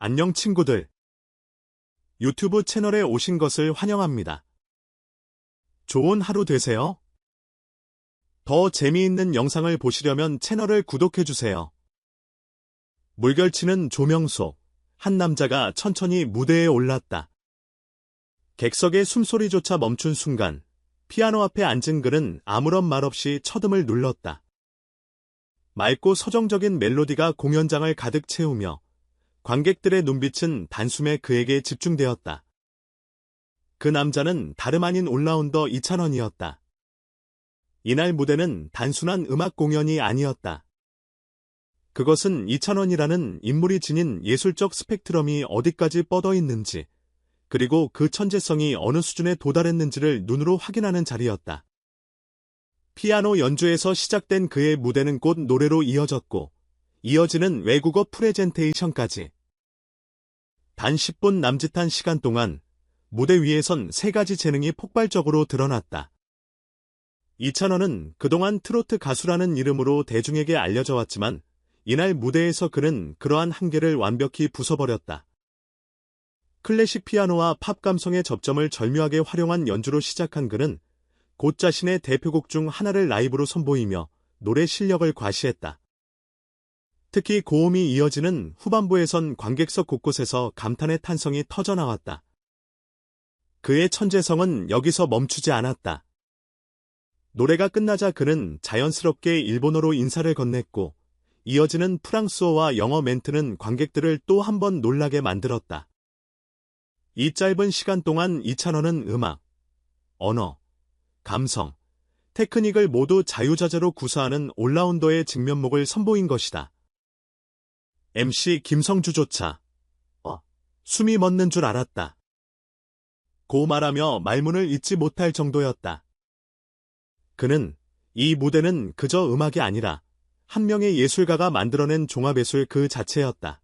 안녕 친구들. 유튜브 채널에 오신 것을 환영합니다. 좋은 하루 되세요. 더 재미있는 영상을 보시려면 채널을 구독해주세요. 물결치는 조명 속, 한 남자가 천천히 무대에 올랐다. 객석의 숨소리조차 멈춘 순간, 피아노 앞에 앉은 그는 아무런 말 없이 첫음을 눌렀다. 맑고 서정적인 멜로디가 공연장을 가득 채우며 관객들의 눈빛은 단숨에 그에게 집중되었다. 그 남자는 다름 아닌 올라운더 이찬원이었다. 이날 무대는 단순한 음악 공연이 아니었다. 그것은 이찬원이라는 인물이 지닌 예술적 스펙트럼이 어디까지 뻗어 있는지, 그리고 그 천재성이 어느 수준에 도달했는지를 눈으로 확인하는 자리였다. 피아노 연주에서 시작된 그의 무대는 곧 노래로 이어졌고, 이어지는 외국어 프레젠테이션까지. 단 10분 남짓한 시간 동안 무대 위에선 세 가지 재능이 폭발적으로 드러났다. 이찬원은 그동안 트로트 가수라는 이름으로 대중에게 알려져 왔지만 이날 무대에서 그는 그러한 한계를 완벽히 부숴버렸다. 클래식 피아노와 팝 감성의 접점을 절묘하게 활용한 연주로 시작한 그는 곧 자신의 대표곡 중 하나를 라이브로 선보이며 노래 실력을 과시했다. 특히 고음이 이어지는 후반부에선 관객석 곳곳에서 감탄의 탄성이 터져나왔다. 그의 천재성은 여기서 멈추지 않았다. 노래가 끝나자 그는 자연스럽게 일본어로 인사를 건넸고 이어지는 프랑스어와 영어 멘트는 관객들을 또 한 번 놀라게 만들었다. 이 짧은 시간 동안 이찬원은 음악, 언어, 감성, 테크닉을 모두 자유자재로 구사하는 올라운더의 직면목을 선보인 것이다. MC 김성주조차 어, 숨이 멎는 줄 알았다. 고 말하며 말문을 잇지 못할 정도였다. 그는 이 무대는 그저 음악이 아니라 한 명의 예술가가 만들어낸 종합예술 그 자체였다.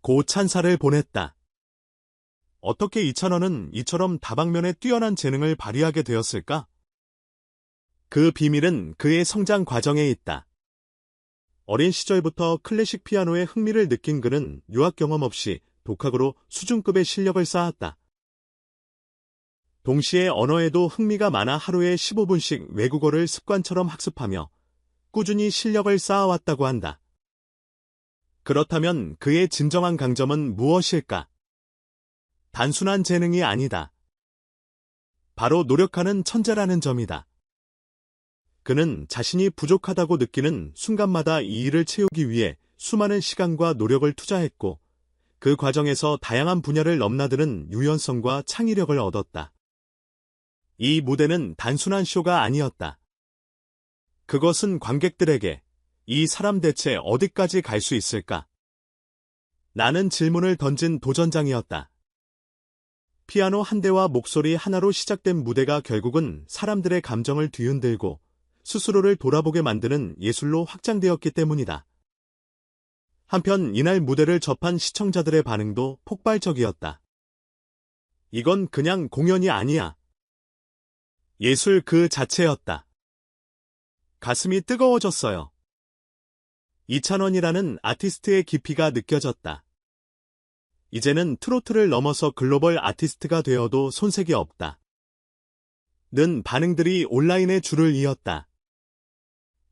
고 찬사를 보냈다. 어떻게 이찬원은 이처럼 다방면에 뛰어난 재능을 발휘하게 되었을까? 그 비밀은 그의 성장 과정에 있다. 어린 시절부터 클래식 피아노에 흥미를 느낀 그는 유학 경험 없이 독학으로 수준급의 실력을 쌓았다. 동시에 언어에도 흥미가 많아 하루에 15분씩 외국어를 습관처럼 학습하며 꾸준히 실력을 쌓아왔다고 한다. 그렇다면 그의 진정한 강점은 무엇일까? 단순한 재능이 아니다. 바로 노력하는 천재라는 점이다. 그는 자신이 부족하다고 느끼는 순간마다 이 일을 채우기 위해 수많은 시간과 노력을 투자했고 그 과정에서 다양한 분야를 넘나드는 유연성과 창의력을 얻었다. 이 무대는 단순한 쇼가 아니었다. 그것은 관객들에게 이 사람 대체 어디까지 갈 수 있을까? 나는 질문을 던진 도전장이었다. 피아노 한 대와 목소리 하나로 시작된 무대가 결국은 사람들의 감정을 뒤흔들고 스스로를 돌아보게 만드는 예술로 확장되었기 때문이다. 한편 이날 무대를 접한 시청자들의 반응도 폭발적이었다. 이건 그냥 공연이 아니야. 예술 그 자체였다. 가슴이 뜨거워졌어요. 이찬원이라는 아티스트의 깊이가 느껴졌다. 이제는 트로트를 넘어서 글로벌 아티스트가 되어도 손색이 없다. 는 반응들이 온라인에 줄을 이었다.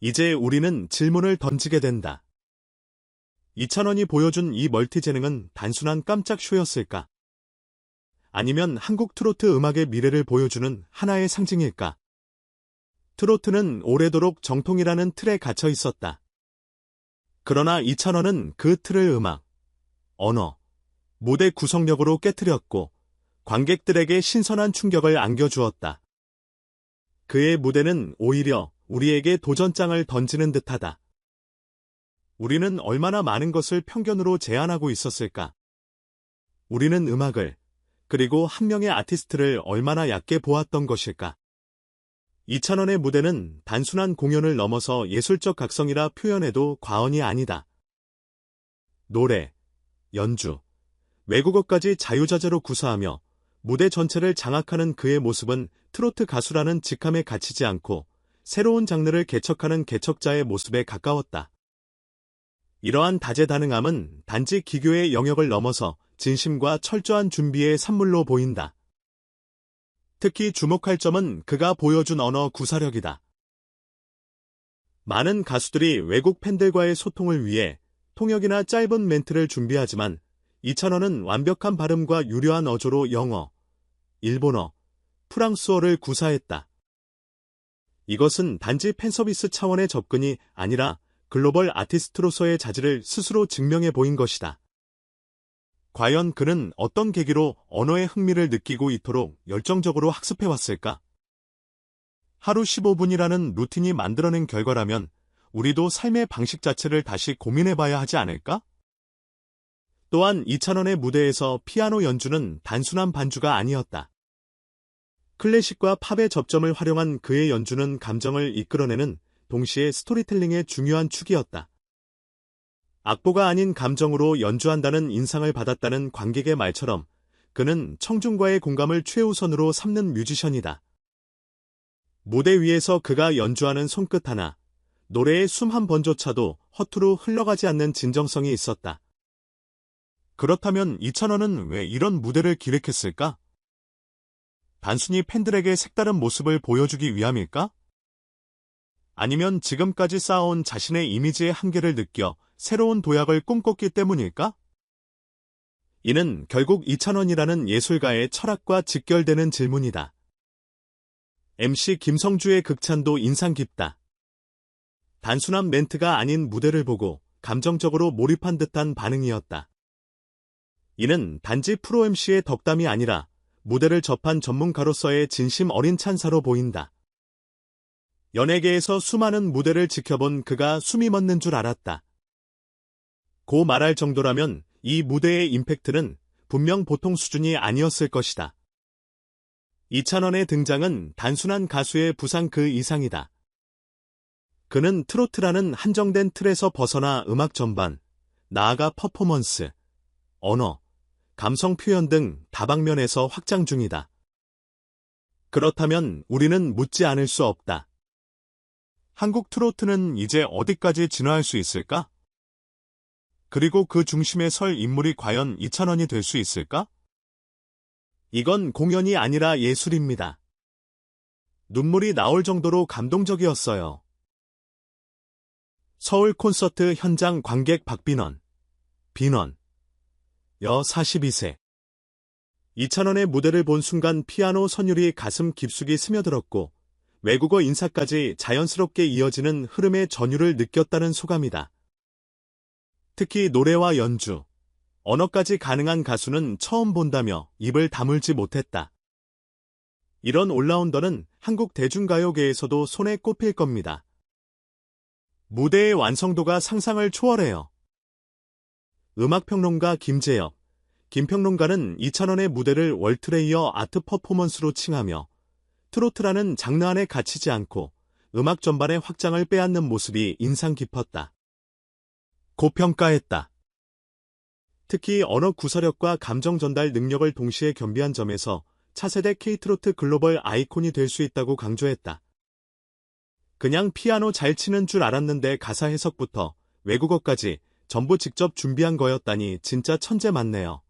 이제 우리는 질문을 던지게 된다. 이찬원이 보여준 이 멀티 재능은 단순한 깜짝 쇼였을까? 아니면 한국 트로트 음악의 미래를 보여주는 하나의 상징일까? 트로트는 오래도록 정통이라는 틀에 갇혀 있었다. 그러나 이찬원은 그 틀을 음악, 언어, 무대 구성력으로 깨뜨렸고 관객들에게 신선한 충격을 안겨주었다. 그의 무대는 오히려 우리에게 도전장을 던지는 듯하다. 우리는 얼마나 많은 것을 편견으로 제안하고 있었을까? 우리는 음악을 그리고 한 명의 아티스트를 얼마나 얕게 보았던 것일까? 이찬원의 무대는 단순한 공연을 넘어서 예술적 각성이라 표현해도 과언이 아니다. 노래, 연주, 외국어까지 자유자재로 구사하며 무대 전체를 장악하는 그의 모습은 트로트 가수라는 직함에 갇히지 않고 새로운 장르를 개척하는 개척자의 모습에 가까웠다. 이러한 다재다능함은 단지 기교의 영역을 넘어서 진심과 철저한 준비의 산물로 보인다. 특히 주목할 점은 그가 보여준 언어 구사력이다. 많은 가수들이 외국 팬들과의 소통을 위해 통역이나 짧은 멘트를 준비하지만 이찬원은 완벽한 발음과 유려한 어조로 영어, 일본어, 프랑스어를 구사했다. 이것은 단지 팬서비스 차원의 접근이 아니라 글로벌 아티스트로서의 자질을 스스로 증명해 보인 것이다. 과연 그는 어떤 계기로 언어의 흥미를 느끼고 있도록 열정적으로 학습해 왔을까? 하루 15분이라는 루틴이 만들어낸 결과라면 우리도 삶의 방식 자체를 다시 고민해 봐야 하지 않을까? 또한 이찬원의 무대에서 피아노 연주는 단순한 반주가 아니었다. 클래식과 팝의 접점을 활용한 그의 연주는 감정을 이끌어내는 동시에 스토리텔링의 중요한 축이었다. 악보가 아닌 감정으로 연주한다는 인상을 받았다는 관객의 말처럼 그는 청중과의 공감을 최우선으로 삼는 뮤지션이다. 무대 위에서 그가 연주하는 손끝 하나, 노래의 숨 한 번조차도 허투루 흘러가지 않는 진정성이 있었다. 그렇다면 이찬원은 왜 이런 무대를 기획했을까? 단순히 팬들에게 색다른 모습을 보여주기 위함일까? 아니면 지금까지 쌓아온 자신의 이미지의 한계를 느껴 새로운 도약을 꿈꿨기 때문일까? 이는 결국 이찬원이라는 예술가의 철학과 직결되는 질문이다. MC 김성주의 극찬도 인상 깊다. 단순한 멘트가 아닌 무대를 보고 감정적으로 몰입한 듯한 반응이었다. 이는 단지 프로 MC의 덕담이 아니라 무대를 접한 전문가로서의 진심 어린 찬사로 보인다. 연예계에서 수많은 무대를 지켜본 그가 숨이 멎는 줄 알았다. 고 말할 정도라면 이 무대의 임팩트는 분명 보통 수준이 아니었을 것이다. 이찬원의 등장은 단순한 가수의 부상 그 이상이다. 그는 트로트라는 한정된 틀에서 벗어나 음악 전반, 나아가 퍼포먼스, 언어, 감성 표현 등 다방면에서 확장 중이다. 그렇다면 우리는 묻지 않을 수 없다. 한국 트로트는 이제 어디까지 진화할 수 있을까? 그리고 그 중심에 설 인물이 과연 이찬원이 될 수 있을까? 이건 공연이 아니라 예술입니다. 눈물이 나올 정도로 감동적이었어요. 서울 콘서트 현장 관객 박빈원, 빈원, 여 42세. 이찬원의 무대를 본 순간 피아노 선율이 가슴 깊숙이 스며들었고 외국어 인사까지 자연스럽게 이어지는 흐름의 전율을 느꼈다는 소감이다. 특히 노래와 연주, 언어까지 가능한 가수는 처음 본다며 입을 다물지 못했다. 이런 올라운더는 한국 대중가요계에서도 손에 꼽힐 겁니다. 무대의 완성도가 상상을 초월해요. 음악평론가 김재혁, 김평론가는 이찬원의 무대를 월트레이어 아트 퍼포먼스로 칭하며 트로트라는 장르 안에 갇히지 않고 음악 전반의 확장을 빼앗는 모습이 인상 깊었다. 고평가했다. 특히 언어 구사력과 감정 전달 능력을 동시에 겸비한 점에서 차세대 K트로트 글로벌 아이콘이 될 수 있다고 강조했다. 그냥 피아노 잘 치는 줄 알았는데 가사 해석부터 외국어까지 전부 직접 준비한 거였다니 진짜 천재 맞네요.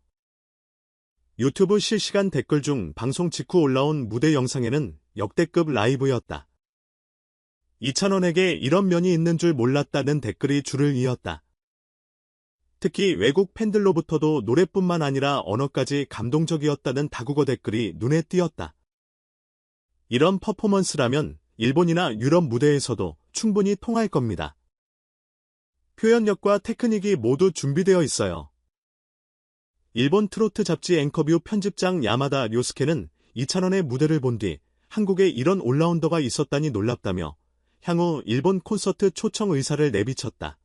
유튜브 실시간 댓글 중 방송 직후 올라온 무대 영상에는 역대급 라이브였다. 이찬원에게 이런 면이 있는 줄 몰랐다는 댓글이 줄을 이었다. 특히 외국 팬들로부터도 노래뿐만 아니라 언어까지 감동적이었다는 다국어 댓글이 눈에 띄었다. 이런 퍼포먼스라면 일본이나 유럽 무대에서도 충분히 통할 겁니다. 표현력과 테크닉이 모두 준비되어 있어요. 일본 트로트 잡지 앵커뷰 편집장 야마다 료스케는 이찬원의 무대를 본 뒤 한국에 이런 올라운더가 있었다니 놀랍다며 향후 일본 콘서트 초청 의사를 내비쳤다.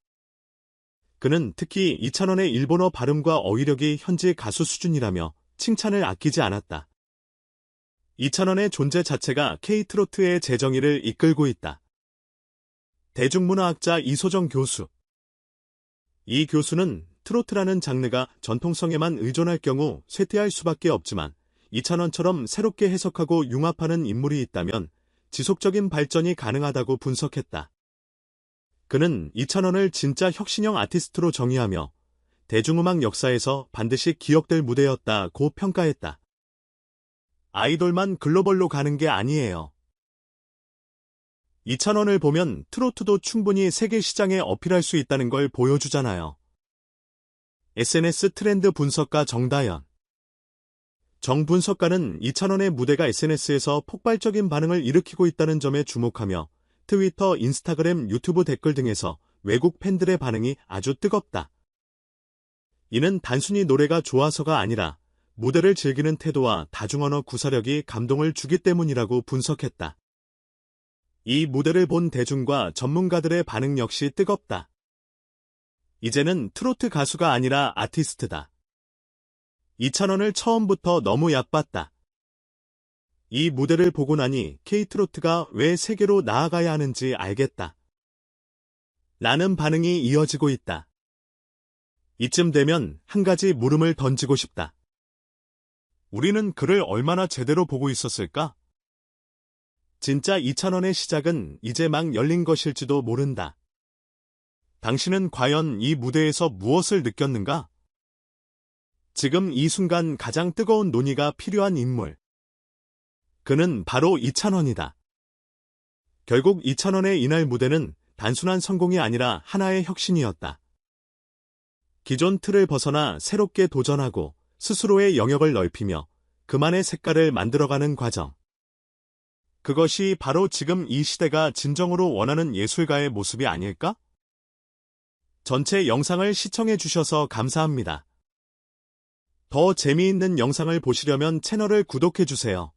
그는 특히 이찬원의 일본어 발음과 어휘력이 현지 가수 수준이라며 칭찬을 아끼지 않았다. 이찬원의 존재 자체가 K트로트의 재정의를 이끌고 있다. 대중문화학자 이소정 교수. 이 교수는 트로트라는 장르가 전통성에만 의존할 경우 쇠퇴할 수밖에 없지만 이찬원처럼 새롭게 해석하고 융합하는 인물이 있다면 지속적인 발전이 가능하다고 분석했다. 그는 이찬원을 진짜 혁신형 아티스트로 정의하며 대중음악 역사에서 반드시 기억될 무대였다고 평가했다. 아이돌만 글로벌로 가는 게 아니에요. 이찬원을 보면 트로트도 충분히 세계 시장에 어필할 수 있다는 걸 보여주잖아요. SNS 트렌드 분석가 정다연 정 분석가는 이찬원의 무대가 SNS에서 폭발적인 반응을 일으키고 있다는 점에 주목하며 트위터, 인스타그램, 유튜브 댓글 등에서 외국 팬들의 반응이 아주 뜨겁다. 이는 단순히 노래가 좋아서가 아니라 무대를 즐기는 태도와 다중언어 구사력이 감동을 주기 때문이라고 분석했다. 이 무대를 본 대중과 전문가들의 반응 역시 뜨겁다. 이제는 트로트 가수가 아니라 아티스트다. 이찬원을 처음부터 너무 얕봤다. 이 무대를 보고 나니 K트로트가 왜 세계로 나아가야 하는지 알겠다. 라는 반응이 이어지고 있다. 이쯤 되면 한 가지 물음을 던지고 싶다. 우리는 그를 얼마나 제대로 보고 있었을까? 진짜 이찬원의 시작은 이제 막 열린 것일지도 모른다. 당신은 과연 이 무대에서 무엇을 느꼈는가? 지금 이 순간 가장 뜨거운 논의가 필요한 인물. 그는 바로 이찬원이다. 결국 이찬원의 이날 무대는 단순한 성공이 아니라 하나의 혁신이었다. 기존 틀을 벗어나 새롭게 도전하고 스스로의 영역을 넓히며 그만의 색깔을 만들어가는 과정. 그것이 바로 지금 이 시대가 진정으로 원하는 예술가의 모습이 아닐까? 전체 영상을 시청해 주셔서 감사합니다. 더 재미있는 영상을 보시려면 채널을 구독해 주세요.